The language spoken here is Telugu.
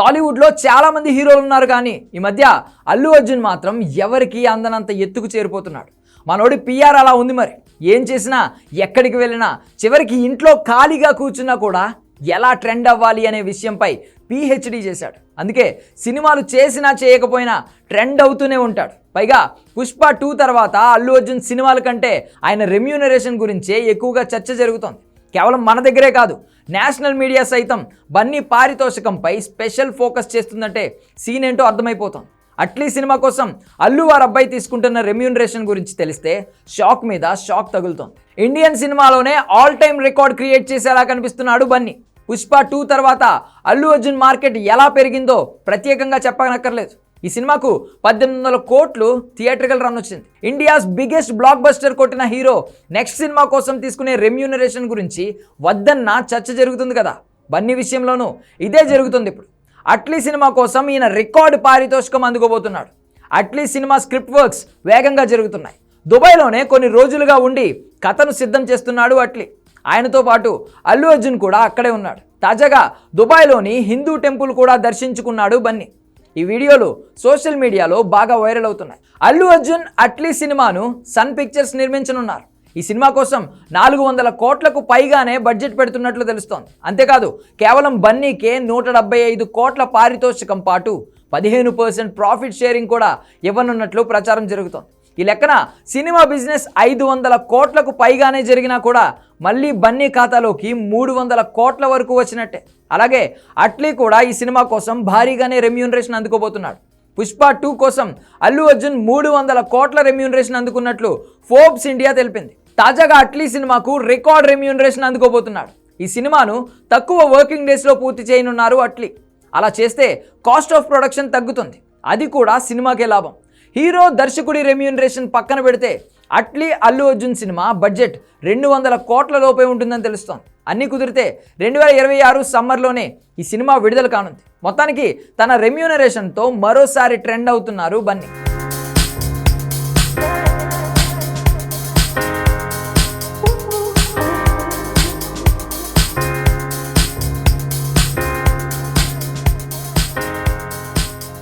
టాలీవుడ్లో చాలా మంది హీరోలు ఉన్నారు కానీ ఈ మధ్య అల్లు అర్జున్ మాత్రం ఎవరికి అందనంత ఎత్తుకు చేరిపోతున్నాడు? మనోడి పిఆర్ అలా ఉంది మరి. ఏం చేసినా ఎక్కడికి వెళ్ళినా చివరికి ఇంట్లో ఖాళీగా కూర్చున్నా కూడా ఎలా ట్రెండ్ అవ్వాలి అనే విషయంపై పిహెచ్డి చేశాడు. అందుకే సినిమాలు చేసినా చేయకపోయినా ట్రెండ్ అవుతూనే ఉంటాడు. పైగా పుష్ప టూ తర్వాత అల్లు అర్జున్ సినిమాల కంటే ఆయన రెమ్యూనరేషన్ గురించే ఎక్కువగా చర్చ జరుగుతోంది. కేవలం మన దగ్గరే కాదు నేషనల్ మీడియా సైతం బన్నీ పారితోషికంపై స్పెషల్ ఫోకస్ చేస్తుందంటే సీన్ ఏంటో అర్థమైపోతుంది అట్లీ సినిమా కోసం అల్లు వారి అబ్బాయి తీసుకుంటున్న రెమ్యూనరేషన్ గురించి తెలిస్తే షాక్ మీద షాక్ తగులుతోంది ఇండియన్ సినిమాలోనే ఆల్ టైమ్ రికార్డ్ క్రియేట్ చేసేలా కనిపిస్తున్నాడు బన్నీ. పుష్ప టూ తర్వాత అల్లు అర్జున్ మార్కెట్ ఎలా పెరిగిందో ప్రత్యేకంగా చెప్పనక్కర్లేదు. ఈ సినిమాకు పద్దెనిమిది వందల కోట్లు థియేట్రికల్ రన్ వచ్చింది. ఇండియాస్ బిగ్గెస్ట్ బ్లాక్ బస్టర్ కొట్టిన హీరో నెక్స్ట్ సినిమా కోసం తీసుకునే రెమ్యూనరేషన్ గురించి వద్దన్న చర్చ జరుగుతుంది కదా. బన్నీ విషయంలోనూ ఇదే జరుగుతుంది ఇప్పుడు. అట్లీ సినిమా కోసం ఈయన రికార్డు పారితోషికం అందుకోబోతున్నాడు. అట్లీ సినిమా స్క్రిప్ట్ వర్క్స్ వేగంగా జరుగుతున్నాయి. దుబాయ్లోనే కొన్ని రోజులుగా ఉండి కథను సిద్ధం చేస్తున్నాడు అట్లీ. ఆయనతో పాటు అల్లు అర్జున్ కూడా అక్కడే ఉన్నాడు. తాజాగా దుబాయ్లోని హిందూ టెంపుల్ కూడా దర్శించుకున్నాడు బన్నీ. ఈ వీడియోలు సోషల్ మీడియాలో బాగా వైరల్ అవుతున్నాయి. అల్లు అర్జున్ అట్లీ సినిమాను సన్ పిక్చర్స్ నిర్మించనున్నారు. ఈ సినిమా కోసం నాలుగు వందల కోట్లకు పైగానే బడ్జెట్ పెడుతున్నట్లు తెలుస్తోంది. అంతేకాదు కేవలం బన్నీకే నూట డెబ్బై ఐదు కోట్ల పారితోషికం పాటు పదిహేను పర్సెంట్ ప్రాఫిట్ షేరింగ్ కూడా ఇవ్వనున్నట్లు ప్రచారం జరుగుతోంది. ఈ లెక్కన సినిమా బిజినెస్ ఐదు వందల కోట్లకు పైగానే జరిగినా కూడా మళ్ళీ బన్నీ ఖాతాలోకి మూడు వందల కోట్ల వరకు వచ్చినట్టే. అలాగే అట్లీ కూడా ఈ సినిమా కోసం భారీగానే రెమ్యూనరేషన్ అందుకోబోతున్నాడు. పుష్ప టూ కోసం అల్లు అర్జున్ మూడు వందల కోట్ల రెమ్యూనరేషన్ అందుకున్నట్లు ఫోర్బ్స్ ఇండియా తెలిపింది. తాజాగా అట్లీ సినిమాకు రికార్డ్ రెమ్యూనరేషన్ అందుకోబోతున్నాడు. ఈ సినిమాను తక్కువ వర్కింగ్ డేస్లో పూర్తి చేయనున్నారు అట్లీ. అలా చేస్తే కాస్ట్ ఆఫ్ ప్రొడక్షన్ తగ్గుతుంది. అది కూడా సినిమాకే లాభం. హీరో దర్శకుడి రెమ్యూనరేషన్ పక్కన పెడితే అట్లీ అల్లు అర్జున్ సినిమా బడ్జెట్ రెండు వందల కోట్ల లోపే ఉంటుందని తెలుస్తోంది. అన్నీ కుదిరితే రెండు వేల ఇరవై ఆరు సమ్మర్లోనే ఈ సినిమా విడుదల కానుంది. మొత్తానికి తన రెమ్యూనరేషన్తో మరోసారి ట్రెండ్ అవుతున్నారు బన్నీ.